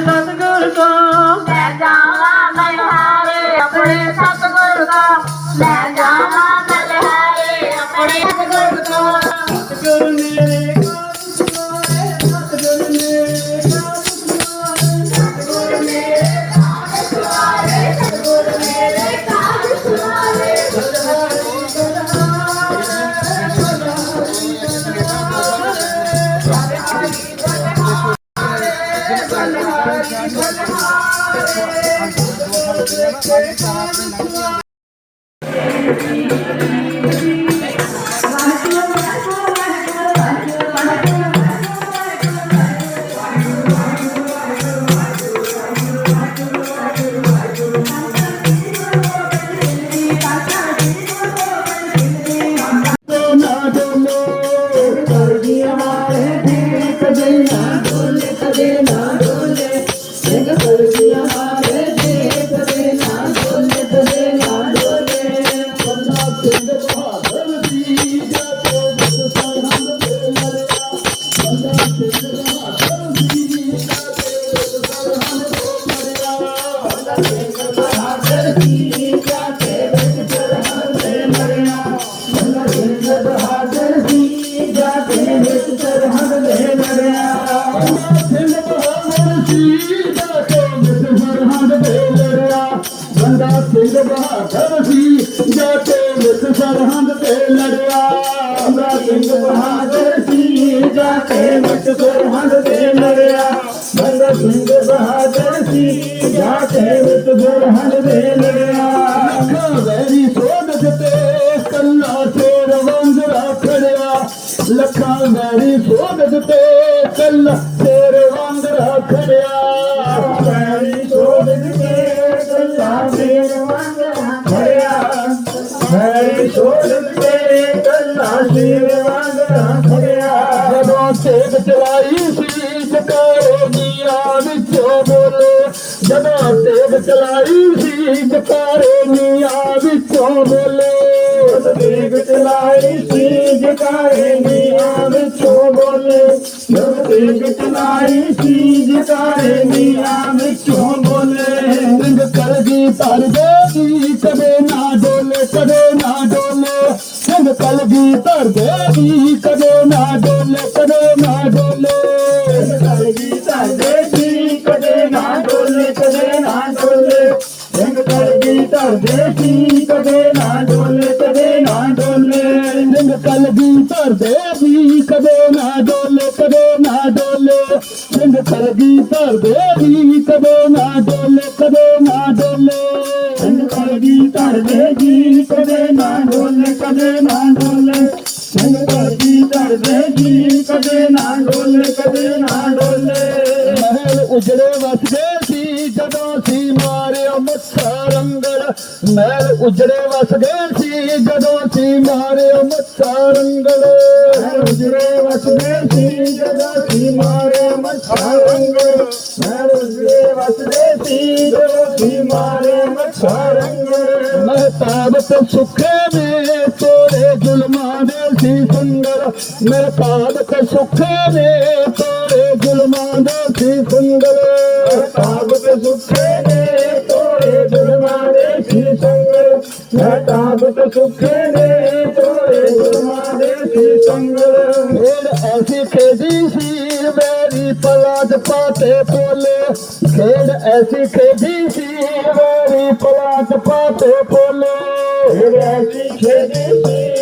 सतगुर को ਬੰਦਾ ਸਿੰਘ ਬਹਾਦਰ ਦੀ ਜਾਤੇ ਵਿੱਚ ਸਰਹੰਦ ਤੇ ਲੜਿਆ ਬੰਦਾ ਸਿੰਘ ਬਹਾਦਰ ਸੀ ਜਾਤੇ ਵਿੱਚ ਸਰਹੰਦ ਤੇ ਲੜਿਆ ਬੰਦਾ ਸਿੰਘ ਬਹਾਦਰ ਸੀ ਜਾਤੇ ਵਿੱਚ ਸਰਹੰਦ ਤੇ ਲੜਿਆ ਬੰਦਾ ਸਿੰਘ ਬਹਾਦਰ ਸੀ ਜਾਤੇ ਵਿੱਚ ਸਰਹੰਦ ਤੇ ਲੜਿਆ ਲੱਖਾਂ ਵੈਰੀ ਸੋਧ ਤੇ ਕੱਲਾ ਸ਼ੇਰ ਵਾਂਗਰਾ ਖੜਿਆ ਲੱਖਾਂ ਵੈਰੀ ਸੋਧ ਤੇ ਕੱਲਾ छोड़ तेरे चलाई शीश कारो दिया विचो बोले जदों सेव चलाई शीश कारो दिया विचो बोले चलाई शीश कारो दिया बोले चलाई शीश कारो दिया विचो बोले कर दी तार देवी कदे ना डोले कदे ना डोले गीतर देवी कदे ना डोले कदे ना डोले गीतर देवी कदे ना डोले कदे ना डोले गीतर देवी कदे ना डोले कदे ना डोले कल गीतर देवी कदे ना डोले कदे ना डोले कल गीतर देवी कदे ਕਲਗੀ ਕਦੇ ਨਾ ਡੋਲੇ, ਕਦੇ ਨਾ ਡੋਲੇ। ਮਹਿਲ ਉਜੜੇ ਵਸਦੇ ਸੀ, ਜਦੋਂ ਸੀ ਮਾਰਿਆ ਮੱਥਾ ਰੰਗੜ ਮਹਿਲ ਉਜੜੇ ਵਸਦੇ ਸੀ, ਜਦੋਂ ਸੀ ਮਾਰਿਆ ਮੱਥਾ ਰੰਗੜ ਮਹਿਲ ਉਜੜੇ ਵਸਦੇ ਸੀ, ਜਦੋਂ ਸੀ ਮਾਰਿਆ ਮੱਥਾ ਰੰਗੜ ਮਹਿਲ ਉਜੜੇ ਵਸਦੇ ਸੀ, ਜਦੋਂ ਸੀ ਮਾਰਿਆ ਮੱਥਾ ਰੰਗੜ ਮਹਤਾਬ ਤੇ ਸੁਖੇ ਨੇ ਤੋਰੇ मेरे पाद को सुखे तोरे जुलमा देखी संगले। पाद को सुखे तोरे जुलमा देखी संगले। मैं पाद को सुखे ने तोरे जुलमा देखी संगले। फिर ऐसी खेदी सी मेरी पलाज पाते पोले खेल ऐसी खेदी सी मेरी पलाज पाते पोले खेल ऐसी खेदी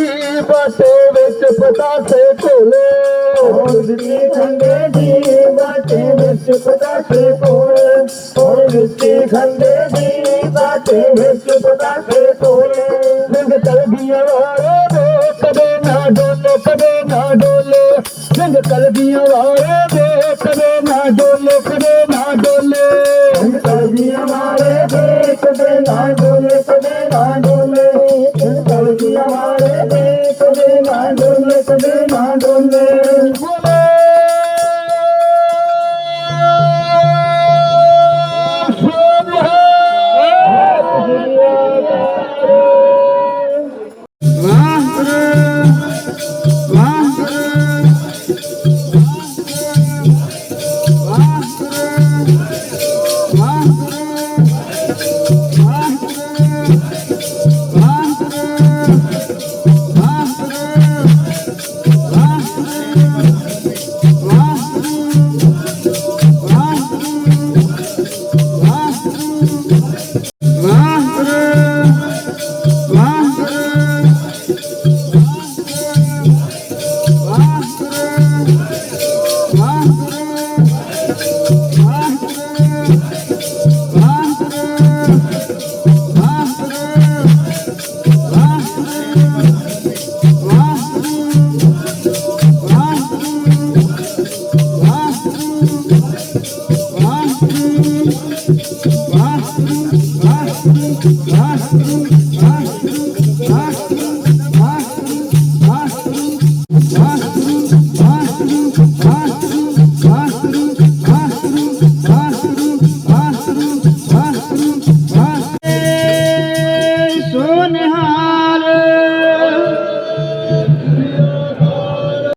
ਬਾਟੇ ਵਿੱਚ ਪਤਾ ਸੇ ਕੋਲੇ ਕੋਲ ਦਿੱਤੀ ਖੰਡੇ ਦੀ ਬਾਟੇ ਵਿੱਚ ਪਤਾ ਸੇ ਕੋਲੇ ਕੋਲ ਦਿੱਤੀ ਖੰਡੇ ਦੀ ਬਾਟੇ ਵਿੱਚ ਪਤਾ ਸੇ ਕੋਲੇ ਸਿੰਘ ਤਲਬੀਆਂ ਵਾਲੇ ਦੇ ਕਦੇ ਨਾ ਡੋਲੇ ਕਦੇ ਨਾ ਡੋਲੇ ਸਿੰਘ ਕਲਗੀਆਂ ਵਾਲੇ ਦੇ ਕਦੇ ਨਾ ਡੋਲੇ ਕਦੇ ਨਾ ਡੋਲੇ ਸਿੰਘ ਕਲਗੀਆਂ ਵਾਲੇ ਦੇ ਕਦੇ ਨਾ